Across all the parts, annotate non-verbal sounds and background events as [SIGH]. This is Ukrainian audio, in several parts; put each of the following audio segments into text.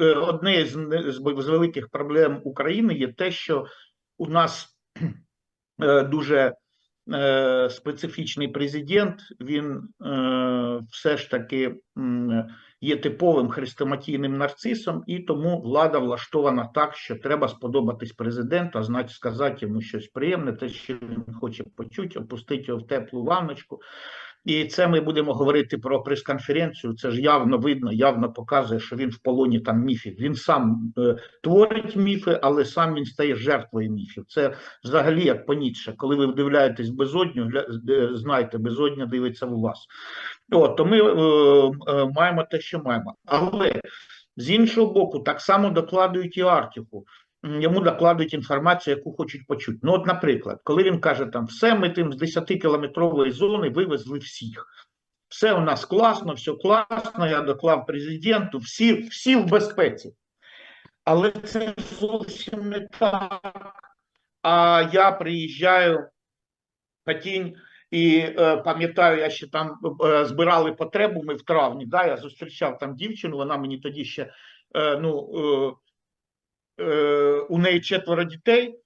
е, одне з, з великих проблем України є те, що у нас [CLEARS THROAT] е, дуже е, специфічний президент. Він все ж таки є типовим хрестоматійним нарцисом, і тому влада влаштована так, що треба сподобатись президенту, а значить сказати йому щось приємне, те, що він хоче почути, опустити його в теплу ванночку. І це ми будемо говорити про прес-конференцію. Це ж явно видно, явно показує, що він в полоні там міфів. Він сам е, творить міфи, але сам він стає жертвою міфів. Це взагалі як по Ніцше. Коли ви вдивляєтесь безодню, знайте, безодня дивиться в вас. От, то ми е, е, маємо те, що маємо. Але з іншого боку, так само докладують і Артіку. Йому докладують інформацію, яку хочуть почути. Ну, от, наприклад, коли він каже, там все, ми тим з 10-кілометрової зони вивезли всіх. Все у нас класно, все класно, я доклав президенту, всі, всі в безпеці. Але це зовсім не так. А я приїжджаю в Хатінь і е, пам'ятаю, я ще там е, збирали потребу. Ми в травні. Да, я зустрічав там дівчину. Вона мені тоді ще е, ну, е, у неї четверо дітей.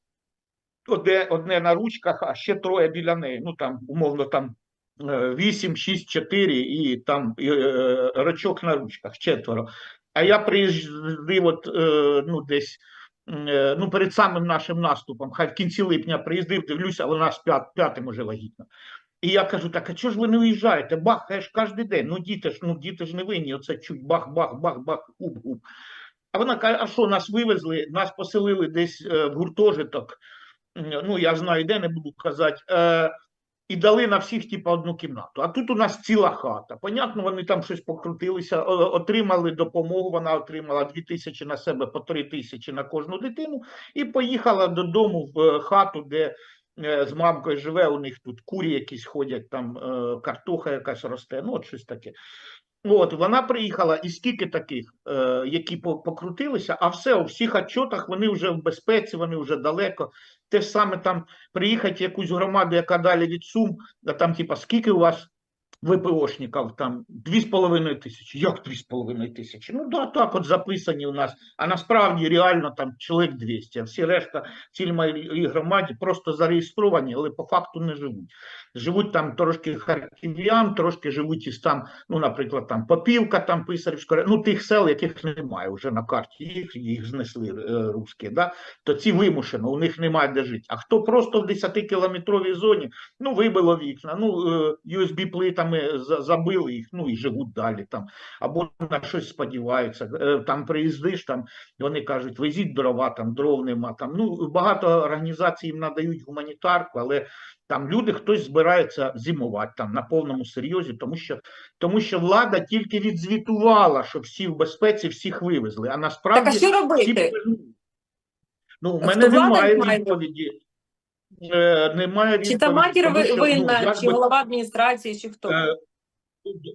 Одне, одне на ручках, а ще троє біля неї. Ну там, умовно, там 8, 6, 4 і там е, е, рачок на ручках, четверо. А я приїздив от, е, ну, десь е, ну, перед самим нашим наступом, хай в кінці липня приїздив, дивлюся, вона з п'ят, п'ятим уже вагітна. І я кажу, так, а чого ж ви не уїжджаєте? Бах, хай ж кожен день. Ну, діти ж, ну, діти ж не винні, оце чуть бах, бах, бах, бах, губ, губ. А вона каже, а що, нас вивезли, нас поселили десь е, в гуртожиток, ну, я знаю, де не буду казати, е, і дали на всіх, типу, одну кімнату. А тут у нас ціла хата. Понятно, вони там щось покрутилися, отримали допомогу, вона отримала 2 тисячі на себе, по 3 тисячі на кожну дитину, і поїхала додому в е, хату, де з мамкою живе, у них тут курі якісь ходять, там картоха якась росте, ну от щось таке. От, вона приїхала, і скільки таких, е, які по- покрутилися, а все, у всіх отчотах вони вже в безпеці, вони вже далеко. Те ж саме там приїхати якусь громаду, яка далі від Сум, а там, типа, скільки у вас ВПОшників, там, дві з половиною тисячі. Як дві з половиною тисячі? Ну, да, так от записані у нас, а насправді реально там чоловік 200, а всі решта цій громаді просто зареєстровані, але по факту не живуть. Живуть там трошки харків'ян, трошки живуть із там, ну, наприклад, там Попівка, там Писарівська, ну, тих сел, яких немає вже на карті, їх, їх знесли е, русські, да? то ці вимушено, у них немає де жити. А хто просто в 10-кілометровій зоні, ну, вибило вікна, ну, е, USB-плитами за- забили їх, ну, і живуть далі там, або на щось сподіваються. Е, Там приїздиш, там, вони кажуть, везіть дрова, там, дров нема, там, ну, багато організацій їм надають гуманітарку, але там люди, хтось збирається зимувати там на повному серйозі, тому що, тому що влада тільки відзвітувала, що всі в безпеці, всіх вивезли, а Так, насправді а що робити? повернули. Ну, у мене немає має? відповіді. Немає Чи відповіді, та матір тому ви- що, ну, винна, як чи би- голова адміністрації, чи хто? Е,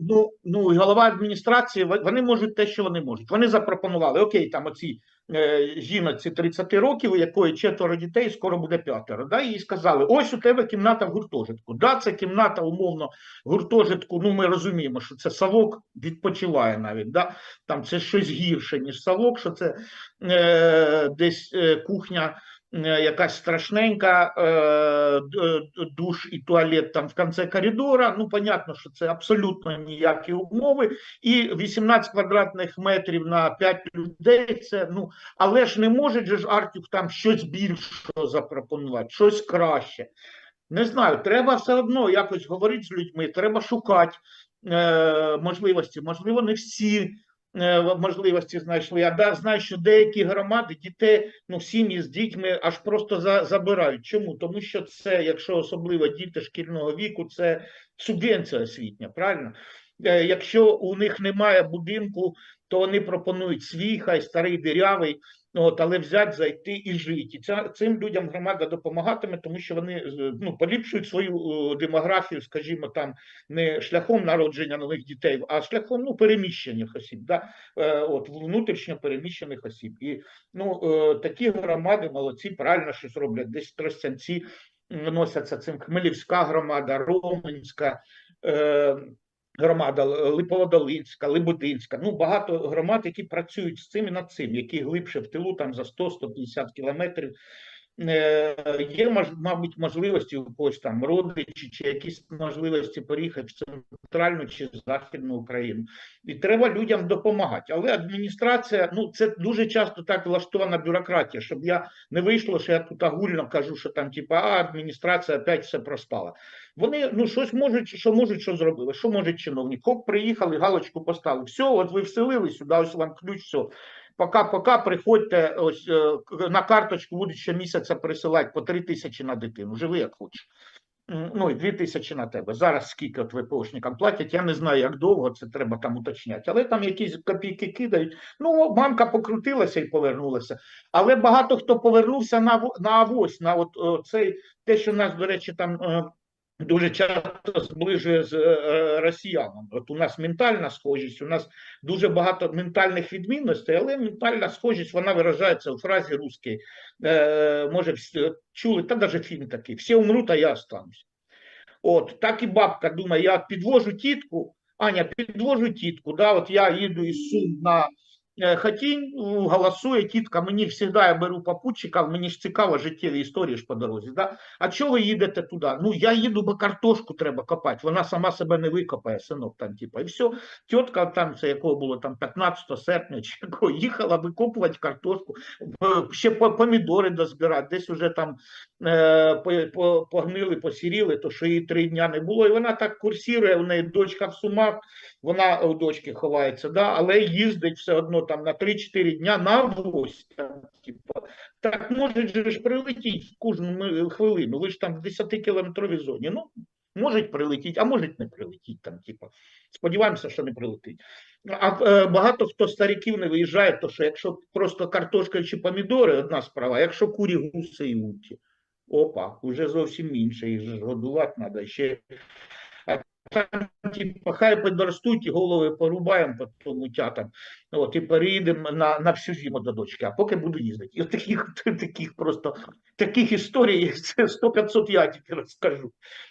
Ну, ну, і голова адміністрації, вони можуть те, що вони можуть. Вони запропонували, окей, там оці е, жіночці 30 років, у якої четверо дітей, скоро буде п'ятеро. Да? Їй сказали, ось у тебе кімната в гуртожитку. Да, це кімната, умовно, гуртожитку, ну ми розуміємо, що це совок відпочиває навіть. Да? Там це щось гірше, ніж совок, що це е, десь е, кухня якась страшненька, д- душ і туалет там в кінці коридора. Ну, понятно, що це абсолютно ніякі умови. І 18 квадратних метрів на 5 людей. Це ну, але ж не може же ж Артюк там щось більшого запропонувати, щось краще. Не знаю, треба все одно якось говорити з людьми, треба шукати е, можливості. Можливо, не всі можливості знайшли. Я да, знаю, що деякі громади дітей, ну, сім'ї з дітьми аж просто за, забирають. Чому? Тому що це, якщо особливо діти шкільного віку, це субвенція освітня, правильно? Е, Якщо у них немає будинку, то вони пропонують свій, хай старий дирявий, от, але взяти, зайти і жити. І ця, цим людям громада допомагатиме, тому що вони е, ну, поліпшують свою е, демографію, скажімо, там не шляхом народження нових дітей, а шляхом ну, переміщених осіб, да? е, от, внутрішньо переміщених осіб. І ну, такі громади молодці, правильно щось роблять. Десь тростянці носяться цим Хмелівська громада, Роменська. Громада Липоводолинська, Либудинська. Ну багато громад, які працюють з цим і над цим, які глибше в тилу, там за 100-150 кілометрів. Е, Є мабуть можливості у когось там родичі чи якісь можливості поїхати в центральну чи західну Україну, і треба людям допомагати. Але адміністрація, ну це дуже часто так влаштована бюрократія, щоб я не вийшло, що я тут агульно кажу, що там типа а адміністрація опять все проспала. Вони ну щось можуть, що можуть, що зробили. Що може чиновник? Хоп, приїхали, галочку поставили. Все, от ви вселили сюди, ось вам ключ, все. Пока-пока приходьте ось е, на карточку будуть щомісяця присилати по 3 тисячі на дитину. Живи як хочеш. Ну і 2 тисячі на тебе. Зараз скільки от ВПОшникам платять, я не знаю, як довго це треба там уточняти. Але там якісь копійки кидають. Ну, мамка покрутилася і повернулася. Але багато хто повернувся на на авось, на от о, цей те, що нас, до речі, там. Е, Дуже часто зближує з е, росіянами. От у нас ментальна схожість, у нас дуже багато ментальних відмінностей, але ментальна схожість вона виражається у фразі русській. Е, може, чули, та навіть фільм такий: всі умруть, а я останусь. От так і бабка думає, я підвожу тітку, Аня, підвожу тітку. Да, от я їду із Сум на е, Хатінь, ну, голосує тітка, мені завжди я беру попутчика, мені ж цікаво життєві історії ж по дорозі. Да? А чого ви їдете туди? Ну я їду, бо картошку треба копати. Вона сама себе не викопає, синок там, типа, і все. Тітка там, це якого було там 15 серпня, чи якого, їхала викопувати картошку, е, ще помідори дозбирати, десь уже там е, по- по- погнили, посіріли, то що її три дня не було. І вона так курсірує, у неї дочка в Сумах, вона у дочки ховається, да, але їздить все одно там на 3-4 дня на авось. Там, типу. Так може ж прилетіть в кожну хвилину. Ви ж там в 10-кілометровій зоні. Ну, можуть прилетіти, а можуть не прилетіти там, типу. Сподіваємося, що не прилетить. А е, багато хто стариків не виїжджає, то що якщо просто картошка чи помідори, одна справа, якщо курі, гуси і утки. Опа, вже зовсім інше, їх ж годувати треба. Ще а там, типу, хай підростуть і голови порубаємо по тому тятам. От, і переїдемо на, на всю зиму до дочки, а поки буду їздити. І таких, [LAUGHS] таких просто таких історій, це 100-500 я тільки розкажу.